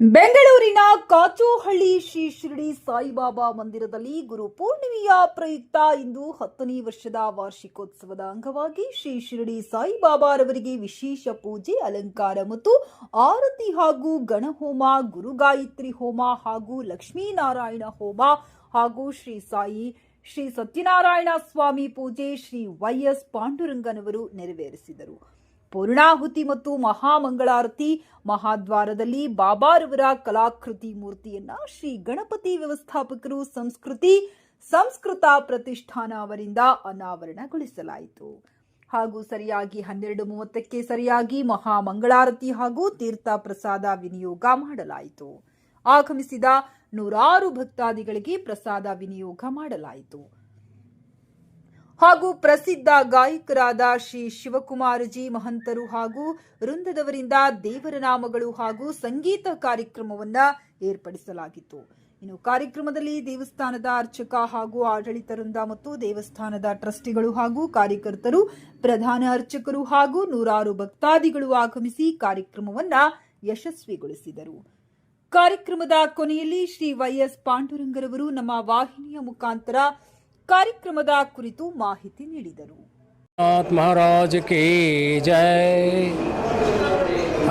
ಬೆಂಗಳೂರಿನ ಕಾಚೋಹಳ್ಳಿ ಶ್ರೀ ಶಿರಡಿ ಸಾಯಿಬಾಬಾ ಮಂದಿರದಲ್ಲಿ ಗುರು ಪೂರ್ಣಿಮೆಯ ಪ್ರಯುಕ್ತ ಇಂದು ಹತ್ತನೇ ವರ್ಷದ ವಾರ್ಷಿಕೋತ್ಸವದ ಅಂಗವಾಗಿ ಶ್ರೀ ಶಿರಡಿ ಸಾಯಿಬಾಬಾರವರಿಗೆ ವಿಶೇಷ ಪೂಜೆ, ಅಲಂಕಾರ ಮತ್ತು ಆರತಿ ಹಾಗೂ ಗಣಹೋಮ ಗುರುಗಾಯತ್ರಿ ಹೋಮ ಹಾಗೂ ಲಕ್ಷ್ಮೀನಾರಾಯಣ ಹೋಮ ಹಾಗೂ ಶ್ರೀ ಸಾಯಿ, ಶ್ರೀ ಸತ್ಯನಾರಾಯಣ ಸ್ವಾಮಿ ಪೂಜೆ ಶ್ರೀ ವೈಎಸ್ ಪಾಂಡುರಂಗನವರು ನೆರವೇರಿಸಿದರು. ಪೂರ್ಣಾಹುತಿ ಮತ್ತು ಮಹಾಮಂಗಳಾರತಿ ಮಹಾದ್ವಾರದಲ್ಲಿ ಬಾಬಾರವರ ಕಲಾಕೃತಿ ಮೂರ್ತಿಯನ್ನ ಶ್ರೀ ಗಣಪತಿ ವ್ಯವಸ್ಥಾಪಕರು ಸಂಸ್ಕೃತಿ, ಸಂಸ್ಕೃತ ಪ್ರತಿಷ್ಠಾನ ಅವರಿಂದ ಅನಾವರಣಗೊಳಿಸಲಾಯಿತು. ಹಾಗೂ ಸರಿಯಾಗಿ ಹನ್ನೆರಡು ಮೂವತ್ತಕ್ಕೆ ಸರಿಯಾಗಿ ಮಹಾಮಂಗಳಾರತಿ ಹಾಗೂ ತೀರ್ಥ ಪ್ರಸಾದ ವಿನಿಯೋಗ ಮಾಡಲಾಯಿತು. ಆಗಮಿಸಿದ ನೂರಾರು ಭಕ್ತಾದಿಗಳಿಗೆ ಪ್ರಸಾದ ವಿನಿಯೋಗ ಮಾಡಲಾಯಿತು. ಹಾಗೂ ಪ್ರಸಿದ್ಧ ಗಾಯಕರಾದ ಶ್ರೀ ಶಿವಕುಮಾರಜಿ ಮಹಂತರು ಹಾಗೂ ವೃಂದದವರಿಂದ ದೇವರ ನಾಮಗಳು ಹಾಗೂ ಸಂಗೀತ ಕಾರ್ಯಕ್ರಮವನ್ನ ಏರ್ಪಡಿಸಲಾಗಿತ್ತು. ಇನ್ನು ಕಾರ್ಯಕ್ರಮದಲ್ಲಿ ದೇವಸ್ಥಾನದ ಅರ್ಚಕ ಹಾಗೂ ಆಡಳಿತ ವೃಂದ ಮತ್ತು ದೇವಸ್ಥಾನದ ಟ್ರಸ್ಟಿಗಳು ಹಾಗೂ ಕಾರ್ಯಕರ್ತರು, ಪ್ರಧಾನ ಅರ್ಚಕರು ಹಾಗೂ ನೂರಾರು ಭಕ್ತಾದಿಗಳು ಆಗಮಿಸಿ ಕಾರ್ಯಕ್ರಮವನ್ನ ಯಶಸ್ವಿಗೊಳಿಸಿದರು. ಕಾರ್ಯಕ್ರಮದ ಕೊನೆಯಲ್ಲಿ ಶ್ರೀ ವೈಎಸ್ ಪಾಂಡುರಂಗರವರು ನಮ್ಮ ವಾಹಿನಿಯ ಮುಖಾಂತರ ಕಾರ್ಯಕ್ರಮದ ಕುರಿತು ಮಾಹಿತಿ ನೀಡಿದರು. ಮಹಾರಾಜ್ ಕಿ ಜಯ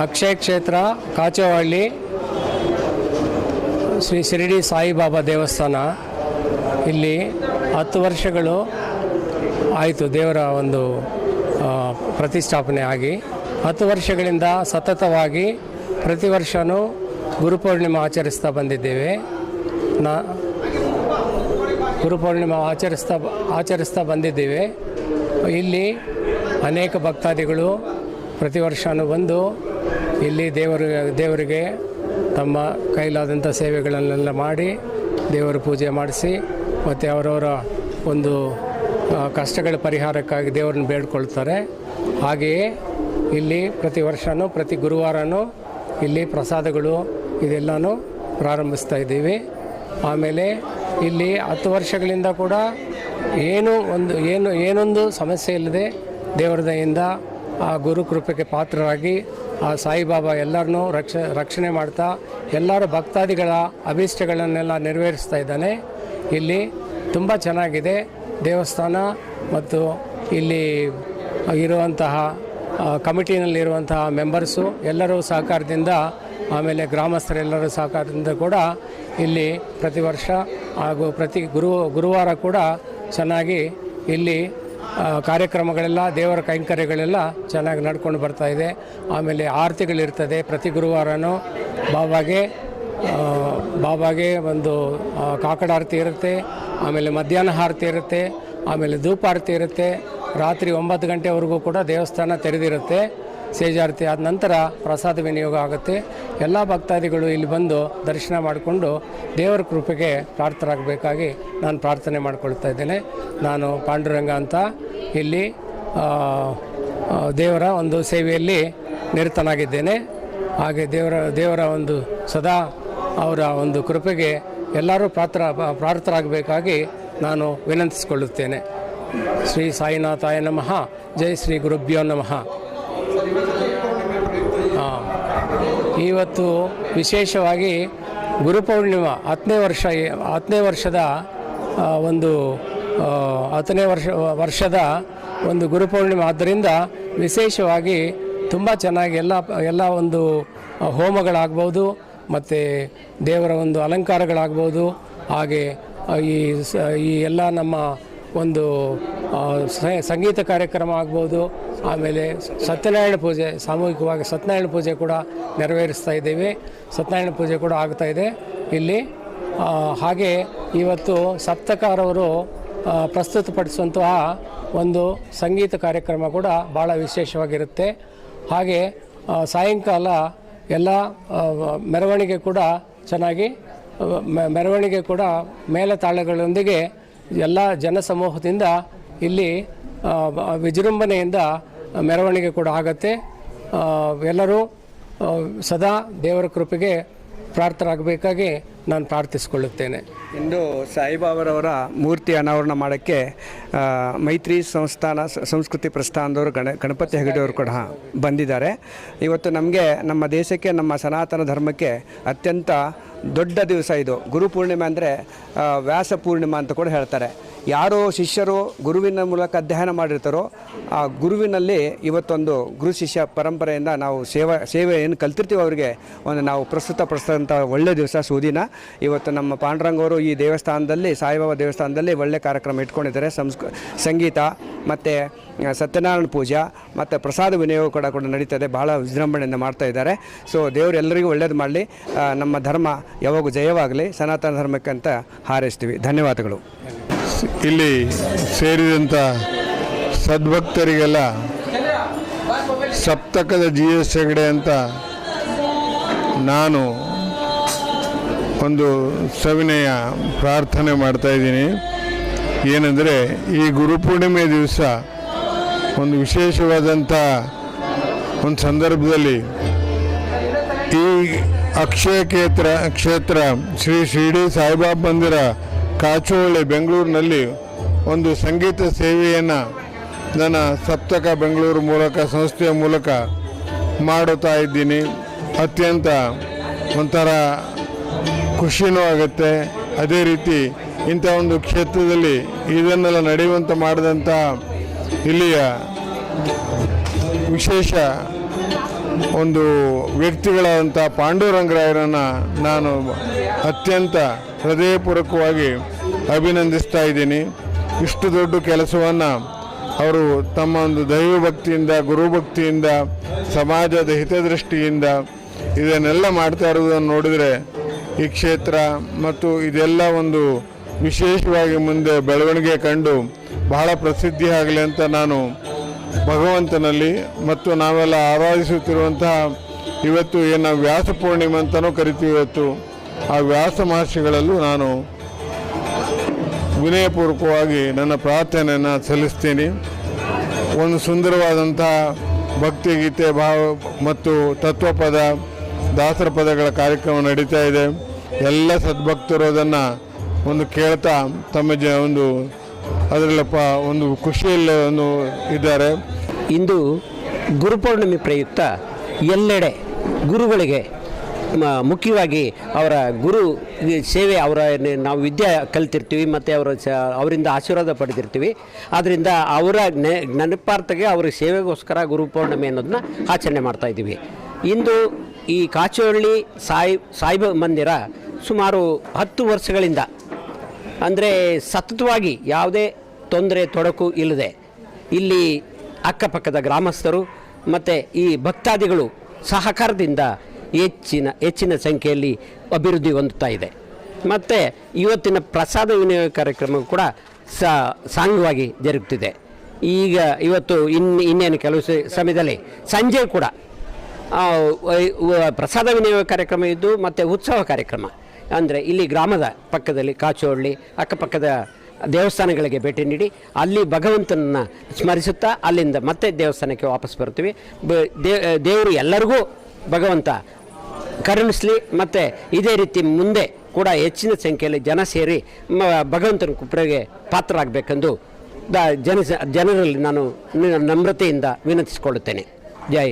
ಅಕ್ಷಯ ಕ್ಷೇತ್ರ ಕಾಚವಳ್ಳಿ ಶ್ರೀ ಶಿರಡಿ ಸಾಯಿಬಾಬಾ ದೇವಸ್ಥಾನ. ಇಲ್ಲಿ ಹತ್ತು ವರ್ಷಗಳು ಆಯಿತು ದೇವರ ಒಂದು ಪ್ರತಿಷ್ಠಾಪನೆ ಆಗಿ. ಹತ್ತು ವರ್ಷಗಳಿಂದ ಸತತವಾಗಿ ಪ್ರತಿ ವರ್ಷವೂ ಗುರುಪೂರ್ಣಿಮೆ ಆಚರಿಸ್ತಾ ಬಂದಿದ್ದೇವೆ. ನಾ ಗುರುಪೂರ್ಣಿಮೆ ಆಚರಿಸ್ತಾ ಆಚರಿಸ್ತಾ ಬಂದಿದ್ದೇವೆ. ಇಲ್ಲಿ ಅನೇಕ ಭಕ್ತಾದಿಗಳು ಪ್ರತಿ ವರ್ಷವೂ ಬಂದು ಇಲ್ಲಿ ದೇವರು, ದೇವರಿಗೆ ತಮ್ಮ ಕೈಲಾದಂಥ ಸೇವೆಗಳನ್ನೆಲ್ಲ ಮಾಡಿ ದೇವರ ಪೂಜೆ ಮಾಡಿಸಿ ಮತ್ತು ಅವರವರ ಒಂದು ಕಷ್ಟಗಳ ಪರಿಹಾರಕ್ಕಾಗಿ ದೇವರನ್ನ ಬೇಡ್ಕೊಳ್ತಾರೆ. ಹಾಗೆಯೇ ಇಲ್ಲಿ ಪ್ರತಿ ವರ್ಷವೂ ಪ್ರತಿ ಗುರುವಾರನೂ ಇಲ್ಲಿ ಪ್ರಸಾದಗಳು ಇದೆಲ್ಲನೂ ಪ್ರಾರಂಭಿಸ್ತಾ ಇದ್ದೀವಿ. ಆಮೇಲೆ ಇಲ್ಲಿ ಹತ್ತು ವರ್ಷಗಳಿಂದ ಕೂಡ ಏನು ಒಂದು, ಏನು, ಏನೊಂದು ಸಮಸ್ಯೆ ಇಲ್ಲದೆ ದೇವರ ದಯಿಂದ ಆ ಗುರು ಕೃಪೆಗೆ ಪಾತ್ರರಾಗಿ ಆ ಸಾಯಿಬಾಬಾ ಎಲ್ಲರನ್ನೂ ರಕ್ಷ, ರಕ್ಷಣೆ ಮಾಡ್ತಾ ಎಲ್ಲರ ಭಕ್ತಾದಿಗಳ ಅಭೀಷ್ಟಗಳನ್ನೆಲ್ಲ ನೆರವೇರಿಸ್ತಾ ಇದ್ದಾನೆ. ಇಲ್ಲಿ ತುಂಬ ಚೆನ್ನಾಗಿದೆ ದೇವಸ್ಥಾನ ಮತ್ತು ಇಲ್ಲಿ ಇರುವಂತಹ ಕಮಿಟಿನಲ್ಲಿರುವಂತಹ ಮೆಂಬರ್ಸು ಎಲ್ಲರೂ ಸಹಕಾರದಿಂದ, ಆಮೇಲೆ ಗ್ರಾಮಸ್ಥರೆಲ್ಲರೂ ಸಹಕಾರದಿಂದ ಕೂಡ ಇಲ್ಲಿ ಪ್ರತಿ ವರ್ಷ ಹಾಗೂ ಪ್ರತಿ ಗುರು, ಗುರುವಾರ ಕೂಡ ಚೆನ್ನಾಗಿ ಇಲ್ಲಿ ಕಾರ್ಯಕ್ರಮಗಳೆಲ್ಲ, ದೇವರ ಕೈಂಕರ್ಯಗಳೆಲ್ಲ ಚೆನ್ನಾಗಿ ನಡ್ಕೊಂಡು ಬರ್ತಾ ಇದೆ. ಆಮೇಲೆ ಆರತಿಗಳಿರ್ತದೆ ಪ್ರತಿ ಗುರುವಾರನೂ. ಬಾಬಾಗೆ ಬಾಬಾಗೆ ಒಂದು ಕಾಕಡ ಆರತಿ ಇರುತ್ತೆ, ಆಮೇಲೆ ಮಧ್ಯಾಹ್ನ ಆರತಿ ಇರುತ್ತೆ, ಆಮೇಲೆ ಧೂಪಾರತಿ ಇರುತ್ತೆ ರಾತ್ರಿ ಒಂಬತ್ತು ಗಂಟೆವರೆಗೂ ಕೂಡ ದೇವಸ್ಥಾನ ತೆರೆದಿರುತ್ತೆ. ಸೇಜಾರತಿ ಆದ ನಂತರ ಪ್ರಸಾದ ವಿನಿಯೋಗ ಆಗುತ್ತೆ. ಎಲ್ಲ ಭಕ್ತಾದಿಗಳು ಇಲ್ಲಿ ಬಂದು ದರ್ಶನ ಮಾಡಿಕೊಂಡು ದೇವರ ಕೃಪೆಗೆ ಪ್ರಾರ್ಥರಾಗಬೇಕಾಗಿ ನಾನು ಪ್ರಾರ್ಥನೆ ಮಾಡಿಕೊಳ್ತಾ ಇದ್ದೇನೆ. ನಾನು ಪಾಂಡುರಂಗ ಅಂತ ಇಲ್ಲಿ ದೇವರ ಒಂದು ಸೇವೆಯಲ್ಲಿ ನಿರತನಾಗಿದ್ದೇನೆ. ಹಾಗೆ ದೇವರ ದೇವರ ಒಂದು ಸದಾ ಅವರ ಒಂದು ಕೃಪೆಗೆ ಎಲ್ಲರೂ ಪಾತ್ರ ಪ್ರಾರ್ಥರಾಗಬೇಕಾಗಿ ನಾನು ವಿನಂತಿಸಿಕೊಳ್ಳುತ್ತೇನೆ. ಶ್ರೀ ಸಾಯಿನಾಥಾಯ ನಮಃ. ಜೈ ಶ್ರೀ ಗುರುಭ್ಯೋ ನಮಃ. ಇವತ್ತು ವಿಶೇಷವಾಗಿ ಗುರುಪೌರ್ಣಿಮಾ ಹತ್ತನೇ ವರ್ಷ, ಹತ್ತನೇ ವರ್ಷದ ಒಂದು ಹತ್ತನೇ ವರ್ಷ, ವರ್ಷದ ಒಂದು ಗುರುಪೌರ್ಣಿಮೆ ಆದ್ದರಿಂದ ವಿಶೇಷವಾಗಿ ತುಂಬ ಚೆನ್ನಾಗಿ ಎಲ್ಲ ಎಲ್ಲ ಒಂದು ಹೋಮಗಳಾಗ್ಬೋದು, ಮತ್ತು ದೇವರ ಒಂದು ಅಲಂಕಾರಗಳಾಗ್ಬೋದು, ಹಾಗೆ ಈ ಸ- ಈ ಎಲ್ಲ ನಮ್ಮ ಒಂದು ಸಂಗೀತ ಕಾರ್ಯಕ್ರಮ ಆಗ್ಬೋದು, ಆಮೇಲೆ ಸತ್ಯನಾರಾಯಣ ಪೂಜೆ, ಸಾಮೂಹಿಕವಾಗಿ ಸತ್ಯನಾರಾಯಣ ಪೂಜೆ ಕೂಡ ನೆರವೇರಿಸ್ತಾ ಇದ್ದೇವೆ. ಸತ್ಯನಾರಾಯಣ ಪೂಜೆ ಕೂಡ ಆಗ್ತಾ ಇದೆ ಇಲ್ಲಿ. ಹಾಗೆ ಇವತ್ತು ಸಪ್ತಕಾರವರು ಪ್ರಸ್ತುತಪಡಿಸುವಂತಹ ಒಂದು ಸಂಗೀತ ಕಾರ್ಯಕ್ರಮ ಕೂಡ ಭಾಳ ವಿಶೇಷವಾಗಿರುತ್ತೆ. ಹಾಗೆ ಸಾಯಂಕಾಲ ಎಲ್ಲ ಮೆರವಣಿಗೆ ಕೂಡ ಚೆನ್ನಾಗಿ ಮೆರವಣಿಗೆ ಕೂಡ ಮೇಳತಾಳಗಳೊಂದಿಗೆ ಎಲ್ಲ ಜನಸಮೂಹದಿಂದ ಇಲ್ಲಿ ವಿಜೃಂಭಣೆಯಿಂದ ಮೆರವಣಿಗೆ ಕೂಡ ಆಗತ್ತೆ. ಎಲ್ಲರೂ ಸದಾ ದೇವರ ಕೃಪೆಗೆ ಪ್ರಾರ್ಥರಾಗಬೇಕಾಗಿ ನಾನು ಪ್ರಾರ್ಥಿಸಿಕೊಳ್ಳುತ್ತೇನೆ. ಇಂದು ಸಾಯಿಬಾಬರವರ ಮೂರ್ತಿ ಅನಾವರಣ ಮಾಡೋಕ್ಕೆ ಮೈತ್ರಿ ಸಂಸ್ಥಾನ ಸಂಸ್ಕೃತಿ ಪ್ರಸ್ಥಾನದವರು ಗಣ, ಗಣಪತಿ ಹೆಗಡೆಯವರು ಕೂಡ ಬಂದಿದ್ದಾರೆ. ಇವತ್ತು ನಮಗೆ, ನಮ್ಮ ದೇಶಕ್ಕೆ, ನಮ್ಮ ಸನಾತನ ಧರ್ಮಕ್ಕೆ ಅತ್ಯಂತ ದೊಡ್ಡ ದಿವಸ ಇದು. ಗುರು ಪೂರ್ಣಿಮೆ ಅಂದರೆ ವ್ಯಾಸ ಪೂರ್ಣಿಮಾ ಅಂತ ಕೂಡ ಹೇಳ್ತಾರೆ. ಯಾರು ಶಿಷ್ಯರು ಗುರುವಿನ ಮೂಲಕ ಅಧ್ಯಯನ ಮಾಡಿರ್ತಾರೋ, ಆ ಗುರುವಿನಲ್ಲಿ ಇವತ್ತೊಂದು ಗುರು ಶಿಷ್ಯ ಪರಂಪರೆಯಿಂದ ನಾವು ಸೇವಾ ಸೇವೆ ಏನು ಕಲ್ತಿರ್ತೀವಿ ಅವರಿಗೆ. ಒಂದು ನಾವು ಪ್ರಸ್ತುತ ಪಡಿಸಿದಂಥ ಒಳ್ಳೆ ದಿವಸ ಸುದಿನ. ಇವತ್ತು ನಮ್ಮ ಪಾಂಡುರಂಗ ಅವರು ಈ ದೇವಸ್ಥಾನದಲ್ಲಿ, ಸಾಯಿಬಾಬಾ ದೇವಸ್ಥಾನದಲ್ಲಿ ಒಳ್ಳೆ ಕಾರ್ಯಕ್ರಮ ಇಟ್ಕೊಂಡಿದ್ದಾರೆ. ಸಂಸ್ಕ ಸಂಗೀತ, ಮತ್ತು ಸತ್ಯನಾರಾಯಣ ಪೂಜಾ, ಮತ್ತು ಪ್ರಸಾದ ವಿನಿಯೋಗ ಕೂಡ ಕೂಡ ನಡೀತದೆ. ಭಾಳ ವಿಜೃಂಭಣೆಯಿಂದ ಮಾಡ್ತಾ ಇದ್ದಾರೆ. ಸೊ, ದೇವರು ಎಲ್ಲರಿಗೂ ಒಳ್ಳೇದು ಮಾಡಲಿ. ನಮ್ಮ ಧರ್ಮ ಯಾವಾಗೂ ಜಯವಾಗಲಿ. ಸನಾತನ ಧರ್ಮಕ್ಕೆ ಅಂತ ಹಾರೈಸ್ತೀವಿ. ಧನ್ಯವಾದಗಳು. ಇಲ್ಲಿ ಸೇರಿದಂಥ ಸದ್ಭಕ್ತರಿಗೆಲ್ಲ ಸಪ್ತಕದ ಜಿ ಎಸ್ ಹೆಗಡೆ ಅಂತ ನಾನು ಒಂದು ಸವಿನಯ ಪ್ರಾರ್ಥನೆ ಮಾಡ್ತಾ ಇದ್ದೀನಿ. ಏನಂದರೆ ಈ ಗುರುಪೂರ್ಣಿಮೆ ದಿವಸ ಒಂದು ವಿಶೇಷವಾದಂಥ ಒಂದು ಸಂದರ್ಭದಲ್ಲಿ ಈ ಅಕ್ಷಯ ಕ್ಷೇತ್ರ ಕ್ಷೇತ್ರ ಶ್ರೀ ಶಿರಡಿ ಸಾಯಿಬಾಬಾ ಮಂದಿರ ಕಾಚೋಳಿ ಬೆಂಗಳೂರಿನಲ್ಲಿ ಒಂದು ಸಂಗೀತ ಸೇವೆಯನ್ನು ನನ್ನ ಸಪ್ತಕ ಬೆಂಗಳೂರು ಮೂಲಕ, ಸಂಸ್ಥೆಯ ಮೂಲಕ ಮಾಡುತ್ತಾ ಇದ್ದೀನಿ. ಅತ್ಯಂತ ಒಂಥರ ಖುಷಿನೂ ಆಗುತ್ತೆ. ಅದೇ ರೀತಿ ಇಂಥ ಒಂದು ಕ್ಷೇತ್ರದಲ್ಲಿ ಇದನ್ನೆಲ್ಲ ನಡೆಯುವಂತೆ ಮಾಡಿದಂಥ ಇಲ್ಲಿಯ ವಿಶೇಷ ಒಂದು ವ್ಯಕ್ತಿಗಳಾದಂಥ ಪಾಂಡುರಂಗರಾಯರನ್ನು ನಾನು ಅತ್ಯಂತ ಹೃದಯಪೂರ್ವಕವಾಗಿ ಅಭಿನಂದಿಸ್ತಾ ಇದ್ದೀನಿ. ಇಷ್ಟು ದೊಡ್ಡ ಕೆಲಸವನ್ನು ಅವರು ತಮ್ಮ ಒಂದು ದೈವ ದೈವಭಕ್ತಿಯಿಂದ ಗುರುಭಕ್ತಿಯಿಂದ ಸಮಾಜದ ಹಿತದೃಷ್ಟಿಯಿಂದ ಇದನ್ನೆಲ್ಲ ಮಾಡ್ತಾ ಇರುವುದನ್ನು ನೋಡಿದರೆ ಈ ಕ್ಷೇತ್ರ ಮತ್ತು ಇದೆಲ್ಲ ಒಂದು ವಿಶೇಷವಾಗಿ ಮುಂದೆ ಬೆಳವಣಿಗೆ ಕಂಡು ಬಹಳ ಪ್ರಸಿದ್ಧಿ ಆಗಲಿ ಅಂತ ನಾನು ಭಗವಂತನಲ್ಲಿ ಮತ್ತು ನಾವೆಲ್ಲ ಆರಾಧಿಸುತ್ತಿರುವಂತಹ ಇವತ್ತು ಏನು ವ್ಯಾಸ ಪೂರ್ಣಿಮೆ ಅಂತಲೂ ಕರಿತೀವಿ ಇವತ್ತು. ಆ ವ್ಯಾಸ ಮಹರ್ಷಿಗಳಲ್ಲೂ ನಾನು ವಿನಯಪೂರ್ವಕವಾಗಿ ನನ್ನ ಪ್ರಾರ್ಥನೆಯನ್ನು ಸಲ್ಲಿಸ್ತೀನಿ. ಒಂದು ಸುಂದರವಾದಂತಹ ಭಕ್ತಿಗೀತೆ ಭಾವ ಮತ್ತು ತತ್ವಪದ ದಾಸರ ಪದಗಳ ಕಾರ್ಯಕ್ರಮ ನಡೀತಾ ಇದೆ. ಎಲ್ಲ ಸದ್ಭಕ್ತರು ಅದನ್ನು ಒಂದು ಕೇಳ್ತಾ ತಮ್ಮ ಜ ಒಂದು ಅದರಲ್ಲಪ್ಪ ಒಂದು ಖುಷಿಯಲ್ಲಿ ಒಂದು ಇದ್ದಾರೆ. ಇಂದು ಗುರುಪೌರ್ಣಿಮೆ ಪ್ರಯುಕ್ತ ಎಲ್ಲೆಡೆ ಗುರುಗಳಿಗೆ ಮುಖ್ಯವಾಗಿ ಅವರ ಗುರು ಸೇವೆ ಅವರ ನಾವು ವಿದ್ಯೆ ಕಲ್ತಿರ್ತೀವಿ ಮತ್ತು ಅವರ ಅವರಿಂದ ಆಶೀರ್ವಾದ ಪಡೆದಿರ್ತೀವಿ. ಆದ್ದರಿಂದ ಅವರ ನೆ, ನೆನಪಾರ್ಥಕ್ಕೆ ಅವರ ಸೇವೆಗೋಸ್ಕರ ಗುರುಪೌರ್ಣಿಮೆ ಅನ್ನೋದನ್ನ ಆಚರಣೆ ಮಾಡ್ತಾ ಇದ್ದೀವಿ. ಇಂದು ಈ ಕಾಚೋಳ್ಳಿ ಸಾಯಿ ಸಾಯಿಬ ಮಂದಿರ ಸುಮಾರು ಹತ್ತು ವರ್ಷಗಳಿಂದ ಅಂದರೆ ಸತತವಾಗಿ ಯಾವುದೇ ತೊಂದರೆ, ತೊಡಕು ಇಲ್ಲದೆ. ಇಲ್ಲಿ ಅಕ್ಕಪಕ್ಕದ ಗ್ರಾಮಸ್ಥರು ಮತ್ತು ಈ ಭಕ್ತಾದಿಗಳು ಸಹಕಾರದಿಂದ ಹೆಚ್ಚಿನ ಹೆಚ್ಚಿನ ಸಂಖ್ಯೆಯಲ್ಲಿ ಅಭಿವೃದ್ಧಿ ಹೊಂದುತ್ತಾ ಇದೆ. ಮತ್ತು ಇವತ್ತಿನ ಪ್ರಸಾದ ವಿನಿಯೋಗ ಕಾರ್ಯಕ್ರಮ ಕೂಡ ಸಾಂಗವಾಗಿ ಜರುಗುತ್ತಿದೆ ಈಗ ಇವತ್ತು ಇನ್ನು ಇನ್ನೇನು ಕೆಲವು ಸಮಯದಲ್ಲಿ ಸಂಜೆ ಕೂಡ. ಪ್ರಸಾದ ವಿನಿಯೋಗ ಕಾರ್ಯಕ್ರಮ ಇದ್ದು ಮತ್ತು ಉತ್ಸವ ಕಾರ್ಯಕ್ರಮ. ಅಂದರೆ ಇಲ್ಲಿ ಗ್ರಾಮದ ಪಕ್ಕದಲ್ಲಿ ಕಾಚೋಳ್ಳಿ, ಅಕ್ಕಪಕ್ಕದ ದೇವಸ್ಥಾನಗಳಿಗೆ ಭೇಟಿ ನೀಡಿ, ಅಲ್ಲಿ ಭಗವಂತನನ್ನು ಸ್ಮರಿಸುತ್ತಾ ಅಲ್ಲಿಂದ ಮತ್ತೆ ದೇವಸ್ಥಾನಕ್ಕೆ ವಾಪಸ್ ಬರ್ತೀವಿ ದೇವರು ಎಲ್ಲರಿಗೂ ಭಗವಂತ ಕರುಣಿಸಲಿ ಮತ್ತು ಇದೇ ರೀತಿ ಮುಂದೆ ಕೂಡ ಹೆಚ್ಚಿನ ಸಂಖ್ಯೆಯಲ್ಲಿ ಜನ ಸೇರಿ ಭಗವಂತನ ಕುಪ್ರಗೆ ಪಾತ್ರರಾಗಬೇಕೆಂದು ದ, ಜನ, ಜನರಲ್ಲಿ ನಾನು ನಮ್ರತೆಯಿಂದ ವಿನಂತಿಸಿಕೊಳ್ಳುತ್ತೇನೆ. ಜೈ